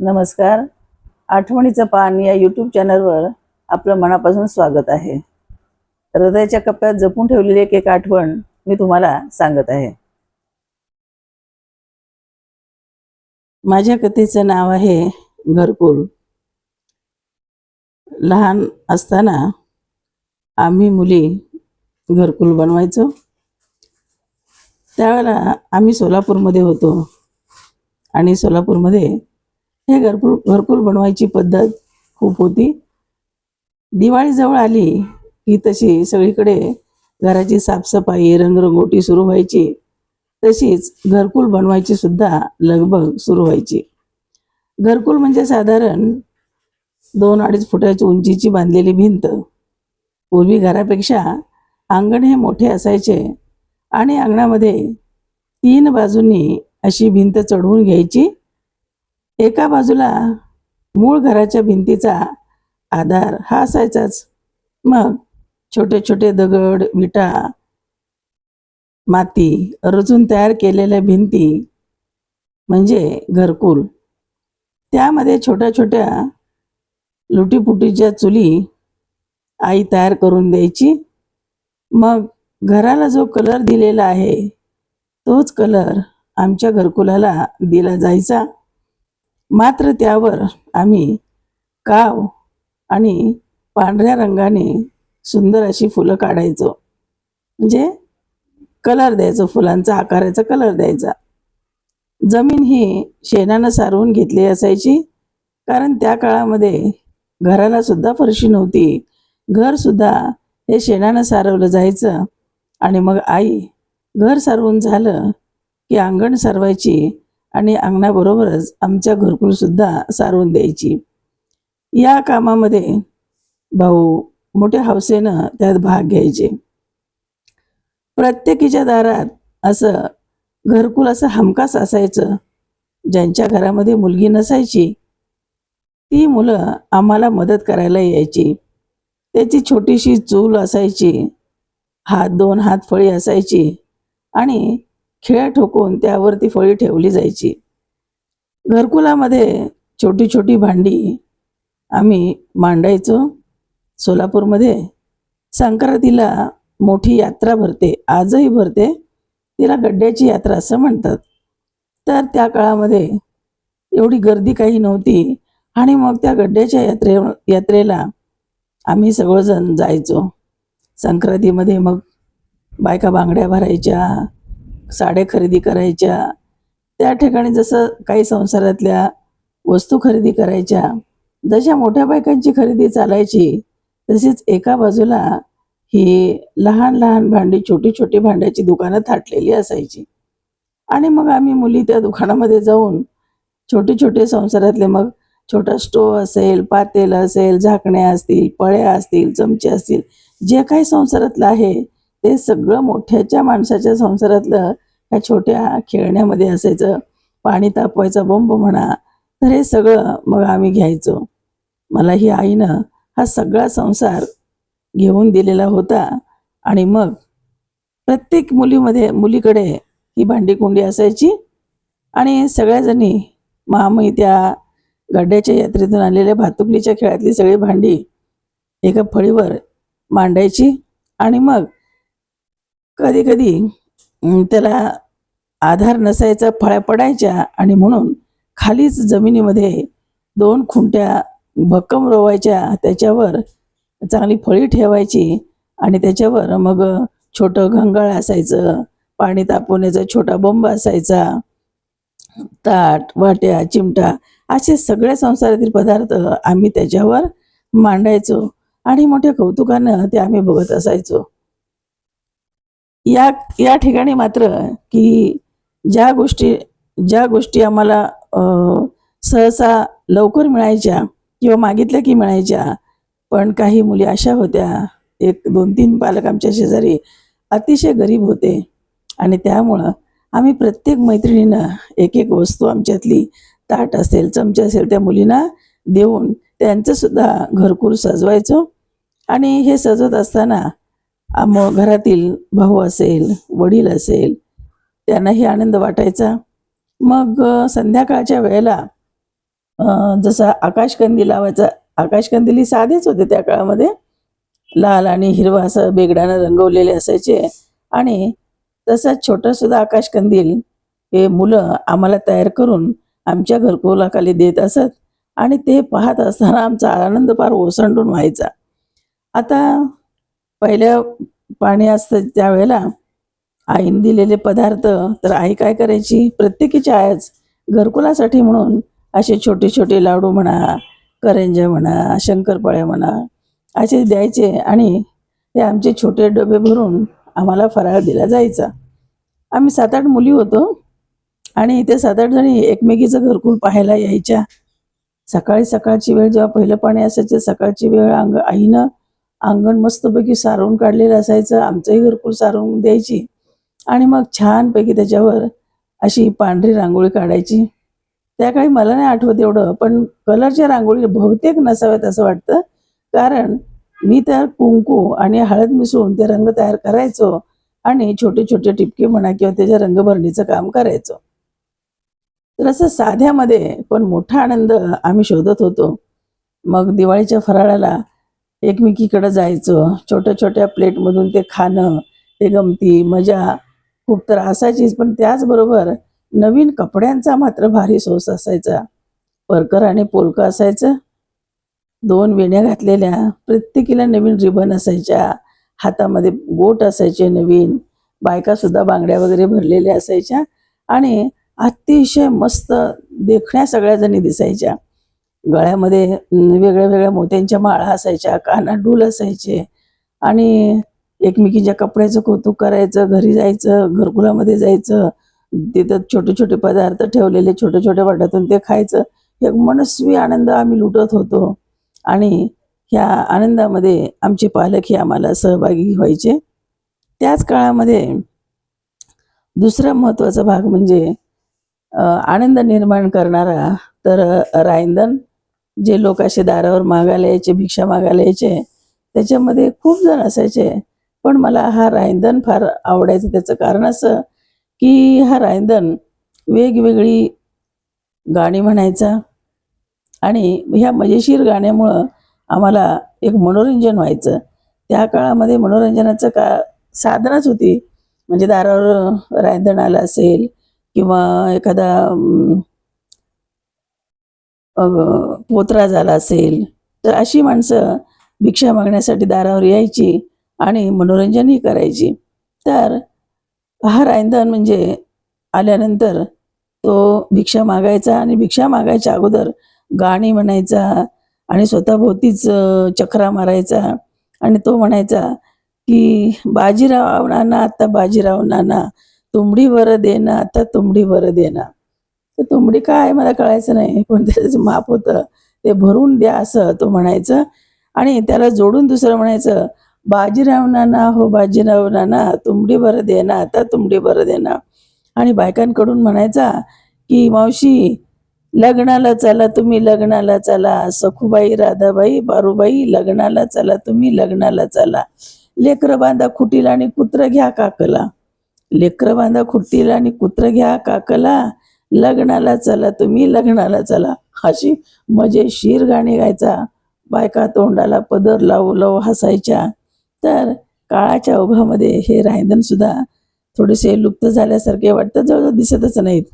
नमस्कार. आठवणीचं पान या यूट्यूब चॅनलवर आपलं मनापासून स्वागत आहे. हृदयाच्या कप्प्यात जपून ठेवलेली एक एक आठवण मी तुम्हाला सांगत आहे. माझ्या कथेचं नाव आहे घरकुल. लहान असताना आम्ही मुली घरकुल बनवायचो. त्यावेळेला आम्ही सोलापूरमध्ये होतो आणि सोलापूरमध्ये हे घरकुल घरकुल बनवायची पद्धत खूप होती. दिवाळी जवळ आली की तशी सगळीकडे घराची साफसफाई रंगरंगोटी सुरू व्हायची. तशीच घरकुल बनवायची सुद्धा लगबग सुरू व्हायची. घरकुल म्हणजे साधारण दोन अडीच फुटाची उंचीची बांधलेली भिंत. पूर्वी घरापेक्षा अंगण हे मोठे असायचे आणि अंगणामध्ये तीन बाजूंनी अशी भिंत चढवून घ्यायची. एका बाजूला मूळ घराच्या भिंतीचा आधार हा असायचाच. मग छोटे छोटे दगड विटा माती रचून तयार केलेल्या भिंती म्हणजे घरकुल. त्यामध्ये छोट्या छोट्या लुटीपुटीच्या चुली आई तयार करून द्यायची. मग घराला जो कलर दिलेला आहे तोच कलर आमच्या घरकुलाला दिला जायचा. मात्र त्यावर आम्ही काव आणि पांढऱ्या रंगाने सुंदर अशी फुलं काढायचो. म्हणजे कलर द्यायचो फुलांचा आकाराचा कलर द्यायचा. जमीन ही शेणानं सारवून घेतली असायची कारण त्या काळामध्ये घराला सुद्धा फरशी नव्हती. घरसुद्धा हे शेणानं सारवलं जायचं आणि मग आई घर सारवून झालं की अंगण सारवायची आणि अंगणाबरोबरच आमच्या घरकुल सुद्धा सारवून द्यायची. या कामामध्ये भाऊ मोठ्या हौसेनं त्यात भाग घ्यायचे. प्रत्येकीच्या दारात असं घरकुल असं हमखास असायचं ज्यांच्या घरामध्ये मुलगी नसायची ती मुलं आम्हाला मदत करायला यायची. त्याची छोटीशी चूल असायची हात दोन हात फळी असायची आणि खेळ ठोकून त्यावर ती फळी ठेवली जायची. घरकुलामध्ये छोटी छोटी भांडी आम्ही मांडायचो. सोलापूरमध्ये संक्रांतीला मोठी यात्रा भरते आजही भरते. तिला गड्ड्याची यात्रा असं म्हणतात. तर त्या काळामध्ये एवढी गर्दी काही नव्हती आणि मग त्या गड्ड्याच्या यात्रे यात्रेला आम्ही सगळंजण जायचो. संक्रांतीमध्ये मग बायका बांगड्या भरायच्या साड्या खरेदी करायच्या त्या ठिकाणी जसं काही संसारातल्या वस्तू खरेदी करायच्या जशा मोठ्या बायकांची खरेदी चालायची तशीच एका बाजूला ही लहान लहान भांडी छोटी छोटी भांड्याची दुकानं थाटलेली असायची. आणि मग आम्ही मुली त्या दुकानामध्ये जाऊन छोटे छोटे संसारातले मग छोटा स्टोव असेल पातेल असेल झाकण्या असतील पळ्या असतील चमचे असतील जे काही संसारातलं आहे ते सगळं मोठ्याच्या माणसाच्या संसारातलं ह्या छोट्या खेळण्यामध्ये असायचं. पाणी तापवायचा बंब म्हणा तर हे सगळं मग आम्ही घ्यायचो. मला ही आईनं हा सगळा संसार घेऊन दिलेला होता. आणि मग प्रत्येक मुलीमध्ये मुलीकडे ही भांडी कुंडी असायची. आणि सगळ्याजणी महामई त्या गड्ड्याच्या यात्रेतून आलेल्या भातुकलीच्या खेळातली सगळी भांडी एका फळीवर मांडायची. आणि मग कधी कधी त्याला आधार नसायचा फळ्या पडायच्या आणि म्हणून खालीच जमिनीमध्ये दोन खुंट्या भक्कम रोवायच्या. त्याच्यावर चांगली फळी ठेवायची आणि त्याच्यावर मग छोटं घंगाळ असायचं पाणी तापवण्याचा छोटा बंब असायचा ताट वाट्या चिमटा असे सगळे संसारातील पदार्थ आम्ही त्याच्यावर मांडायचो आणि मोठ्या कौतुकानं ते आम्ही बघत असायचो. या या ठिकाणी मात्र की ज्या गोष्टी ज्या गोष्टी आम्हाला सहसा लवकर मिळायच्या किंवा मागितल्या की मिळायच्या पण काही मुली अशा होत्या एक दोन तीन पालक आमच्या शेजारी अतिशय गरीब होते. आणि त्यामुळं आम्ही प्रत्येक मैत्रिणीनं एक एक वस्तू आमच्यातली ताट असेल चमचे असेल त्या मुलींना देऊन त्यांचंसुद्धा घरकुल सजवायचो. आणि हे सजवत असताना घरातील भाऊ असेल वडील असेल त्यांनाही आनंद वाटायचा. मग संध्याकाळच्या वेळेला जसा आकाशकंदी लावायचा आकाशकंदील साधेच होते त्या काळामध्ये. लाल आणि हिरवा असं बेगडानं रंगवलेले असायचे आणि तसंच छोटं सुद्धा आकाशकंदील हे मुलं आम्हाला तयार करून आमच्या घरकोलाखाली देत असत आणि ते पाहत असताना आमचा आनंद फार ओसंडून व्हायचा. आता पहिल्या पाणी असतं त्यावेळेला आईने दिलेले पदार्थ तर आई काय करायची? प्रत्येकीची आयच घरकुलासाठी म्हणून असे छोटे छोटे लाडू म्हणा करंज्या म्हणा शंकरपाळ्या म्हणा असे द्यायचे आणि ते आमचे छोटे डबे भरून आम्हाला फराळ दिला जायचा. आम्ही सात आठ मुली होतो आणि ते सात आठ जणी एकमेकीचं घरकुल पाहायला यायच्या. सकाळी सकाळची वेळ जेव्हा पहिलं पाणी असायचं सकाळची वेळ अंग आईनं अंगण मस्तपैकी सारवून काढलेलं असायचं. आमचंही घरकुल सारवून द्यायची. आणि मग छानपैकी त्याच्यावर अशी पांढरी रांगोळी काढायची. त्या काळी मला नाही आठवत एवढं पण कलरच्या रांगोळी बहुतेक नसाव्यात असं वाटतं. कारण मी त्या कुंकू आणि हळद मिसळून ते रंग तयार करायचो आणि छोटे छोटे टिपके म्हणा किंवा त्याच्या रंगभरणीचं काम करायचो. तर असं साध्यामध्ये पण मोठा आनंद आम्ही शोधत होतो. मग दिवाळीच्या फराळाला एकमेकीकडं जायचं छोट्या छोट्या प्लेटमधून ते खाणं ते गमती मजा खूप तर असायचीच. पण त्याचबरोबर नवीन कपड्यांचा मात्र भारी सोस असायचा. परकर आणि पोलकं असायचं. दोन वेण्या घातलेल्या प्रत्येकीला नवीन रिबन असायच्या. हातामध्ये गोट असायचे नवीन. बायका सुद्धा बांगड्या वगैरे भरलेल्या असायच्या. आणि अतिशय मस्त देखण्या सगळ्या जणी दिसायच्या. गळ्यामध्ये वेगळ्या वेगळ्या मोत्यांच्या माळा असायच्या कानात डूल असायचे आणि एकमेकीच्या कपड्याचं कौतुक करायचं घरी जायचं घरकुलामध्ये जायचं तिथं छोटे छोटे पदार्थ ठेवलेले छोट्या छोट्या वाट्यातून ते खायचं. एक मनस्वी आनंद आम्ही लुटत होतो आणि ह्या आनंदामध्ये आमचे पालक हे आम्हाला सहभागी व्हायचे. त्याच काळामध्ये दुसरा महत्त्वाचा भाग म्हणजे आनंद निर्माण करणारा तर रायंदन जे लोक असे दारावर मागायला यायचे भिक्षा मागायला यायचे त्याच्यामध्ये खूप जण असायचे. पण मला हा रायंदन फार आवडायचं. त्याचं कारण असं की हा रायंदन वेगवेगळी गाणी म्हणायचा आणि ह्या मजेशीर गाण्यामुळं आम्हाला एक मनोरंजन व्हायचं. त्या काळामध्ये मनोरंजनाचं का साधनच होती. म्हणजे दारावर रायंदण आलं असेल किंवा एखादा पोत्रा झाला असेल तर अशी माणसं भिक्षा मागण्यासाठी दारावर यायची आणि मनोरंजनही करायची. तर हा रायंदण म्हणजे आल्यानंतर तो भिक्षा मागायचा आणि भिक्षा मागायच्या अगोदर गाणी म्हणायचा आणि स्वतःभोवतीच चक्रा मारायचा आणि तो म्हणायचा की बाजीराव नाना आता बाजीराव नाना तुंबडी वर देना आता तुंबडी वर देना तर तुंबडी काय? मला कळायचं नाही. पण त्याचं माप होतं. ते भरून द्या असं तो म्हणायचं. आणि त्याला जोडून दुसरं म्हणायचं बाजीराव नाना हो बाजीराव नाना तुंबडी दे ना आता तुंबडी दे देना आणि बायकांकडून म्हणायचा की मावशी लग्नाला चला तुम्ही लग्नाला चला. सखूबाई राधाबाई बारूबाई लग्नाला चला तुम्ही लग्नाला चला. लेकरं बांधा खुटील आणि कुत्र घ्या काकला. लेकरं बांधा खुटील आणि कुत्र घ्या काकला. लग्नाला चला तुम्ही लग्नाला चला. अशी मजेशीर गाणी गायचा. बायका तोंडाला पदर लावू लावू हसायच्या. तर काळाच्या ओघामध्ये हे रायदन सुद्धा थोडेसे लुप्त झाल्यासारखे वाटतं जवळजवळ दिसतच नाहीत.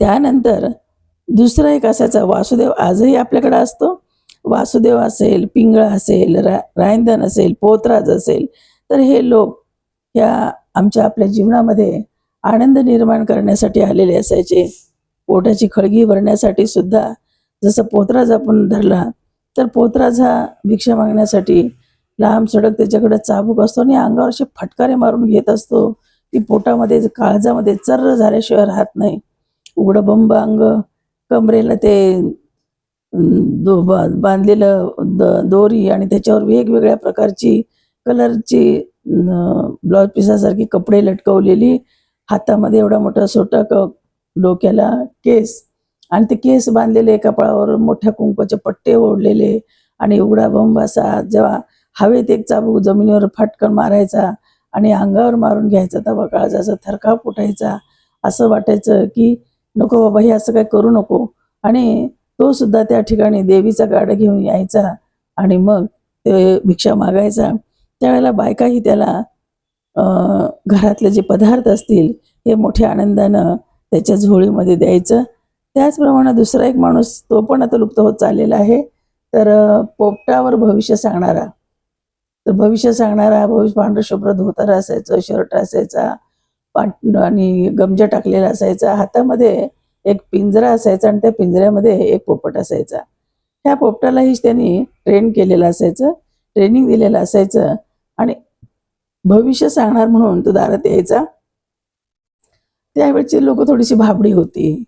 त्यानंतर दुसरा एक असायचा वासुदेव आजही आपल्याकडे असतो. वासुदेव असेल पिंगळा असेल रा रायंदन असेल पोतराज असेल. तर हे लोक ह्या आमच्या आपल्या जीवनामध्ये आनंद निर्माण करण्यासाठी आलेले असायचे. पोटाची खळगी भरण्यासाठी सुद्धा जसं पोतराज आपण धरला तर पोतराज हा भिक्षा मागण्यासाठी लांब सडक त्याच्याकडे चाबूक असतो आणि अंगावर असे फटकारे मारून घेत असतो. की पोटामध्ये काळजामध्ये चर्र झाल्याशिवाय राहत नाही. उघडं बंब अंग कमरेला ते दो बा- बांधलेलं द दोरी आणि त्याच्यावर वेगवेगळ्या प्रकारची कलरची ब्लाउज पिसासारखी कपडे लटकवलेली हातामध्ये एवढा मोठा सोटा क डोक्याला केस आणि ते केस बांधलेले कपाळावर मोठ्या कुंकवाचे पट्टे ओढलेले आणि उघडा बंब असा जेव्हा हवेत एक चाबूक जमिनीवर फाटकन मारायचा आणि अंगावर मारून घ्यायचा तेव्हा काळजाचा थरकाप उठायचा असं वाटायचं की नको बाबा हे असं काय करू नको. आणि तो सुद्धा त्या ठिकाणी देवीचा गाडा घेऊन यायचा आणि मग ते भिक्षा मागायचा. त्यावेळेला बायकाही त्याला घरातले जे पदार्थ असतील हे मोठ्या आनंदानं त्याच्या झोळीमध्ये द्यायचं. त्याचप्रमाणे दुसरा एक माणूस तो पण आता लुप्त होत चाललेला आहे. तर पोपटावर भविष्य सांगणारा. तर भविष्य सांगणारा भविष्य पांढरं शुभ्र धोतर असायचं शर्ट असायचा पाट आणि गमजा टाकलेला असायचा. हातामध्ये एक पिंजरा असायचा आणि त्या पिंजऱ्यामध्ये एक पोपट असायचा. त्या पोपटालाही त्यांनी ट्रेन केलेलं असायचं. ट्रेनिंग दिलेलं असायचं. आणि भविष्य सांगणार म्हणून तो दारात यायचा. त्यावेळची लोक थोडीशी भाबडी होती.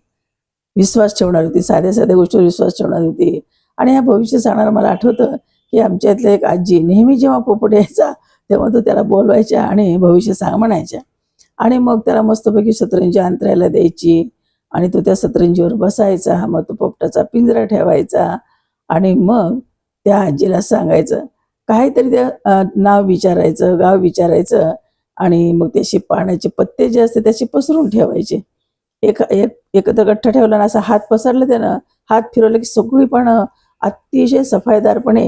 विश्वास ठेवणार होती साध्या साध्या गोष्टीवर विश्वास ठेवणार होती. आणि ह्या भविष्य सांगणार मला आठवतं की आमच्यातल्या एक आजी नेहमी जेव्हा पोपट यायचा तेव्हा तो त्याला बोलवायच्या आणि भविष्य सांग म्हणायच्या. आणि मग त्याला मस्तपैकी सतरंजी अंतरायला द्यायची आणि तो त्या सतरंजीवर बसायचा. मग तो पोपटाचा पिंजरा ठेवायचा आणि मग त्या आजीला सांगायचं काहीतरी त्या नाव विचारायचं गाव विचारायचं आणि मग त्याशी पाण्याचे पत्ते जे असते त्याचे पसरून ठेवायचे. एक एक एकत्र गठ्ठा ठेवला ना असा हात पसरला त्यानं हात फिरवलं की सगळी पानं अतिशय सफाईदारपणे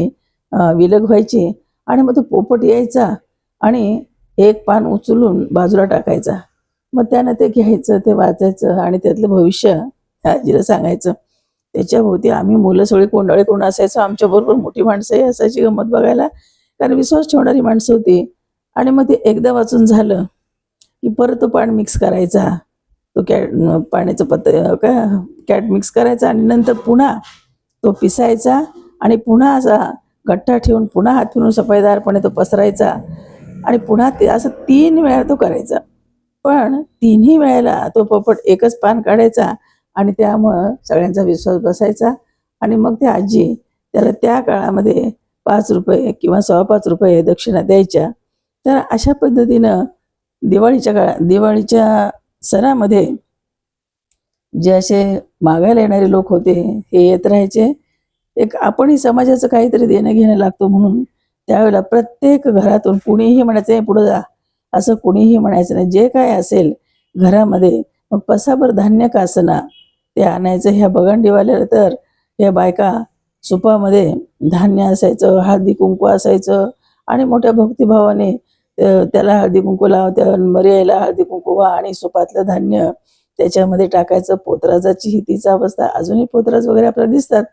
विलग व्हायची आणि मग तो पोपट यायचा आणि एक पान उचलून बाजूला टाकायचा. मग त्यानं ते घ्यायचं ते वाचायचं आणि त्यातलं भविष्य आजीला सांगायचं. त्याच्याभोवती आम्ही मुलं सगळी कोंडाळे कोण असायचो. आमच्या बरोबर मोठी माणसंही असायची गंमत बघायला. कारण विश्वास ठेवणारी माणसं होती. आणि मग ते एकदा वाचून झालं की परत तो पाण मिक्स करायचा. तो कॅट पाण्याचं पत्त का कॅट मिक्स करायचा आणि नंतर पुन्हा तो पिसायचा आणि पुन्हा असा गठ्ठा ठेवून पुन्हा हात फिरून सफाईदारपणे तो पसरायचा. आणि पुन्हा ते असं तीन वेळा तो करायचा. पण तिन्ही वेळेला तो पोपट एकच पान काढायचा. आणि त्यामुळं सगळ्यांचा विश्वास बसायचा. आणि मग ते आजी त्याला त्या काळामध्ये पाच रुपये किंवा सव्वा पाच रुपये दक्षिणा द्यायच्या. तर अशा पद्धतीनं दिवाळीच्या काळा दिवाळीच्या सणामध्ये जे असे मागायला येणारे लोक होते हे येत राहायचे. एक आपणही समाजाचं काहीतरी देणं घेणं लागतो म्हणून त्यावेळेला प्रत्येक घरातून कुणीही म्हणायचं नाही पुढं जा. असं कुणीही म्हणायचं नाही. जे काय असेल घरामध्ये मग पसाभर धान्य कासना ते आणायचं ह्या बगंडीवाल्याला तर या बायका सुपामध्ये धान्य असायचं हळदी कुंकू असायचं आणि मोठ्या भक्तिभावाने त्याला हळदी कुंकू लाव त्या मर्यायला हळदी कुंकू वा आणि सुपातलं धान्य त्याच्यामध्ये टाकायचं. पोतराजाची ही तीच अवस्था. अजूनही पोतराज वगैरे आपल्याला दिसतात.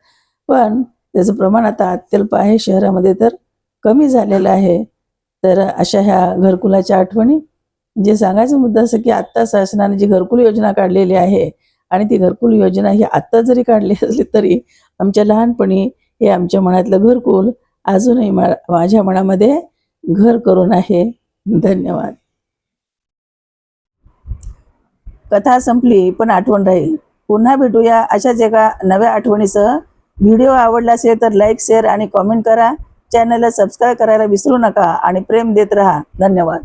पण त्याचं प्रमाण आता अत्यल्प आहे. शहरामध्ये तर कमी झालेलं आहे. तर अशा ह्या घरकुलाच्या आठवणी. जे सांगायचा मुद्दा असं की आत्ता शासनाने जी घरकुल योजना काढलेली आहे आणि ती घरकुल योजना ही आत्ता जरी काढली असली तरी आमच्या लहानपणी हे आमच्या मनातलं घरकुल अजूनही मा- माझ्या मनामध्ये घर करून आहे. धन्यवाद. कथा संपली पण आठवण राहील. पुन्हा भेटूया अशाच एका नव्या आठवणीसह. व्हिडिओ आवडला असेल तर लाईक शेअर आणि कॉमेंट करा. चॅनलला सबस्क्राईब करायला विसरू नका आणि प्रेम देत राहा. धन्यवाद.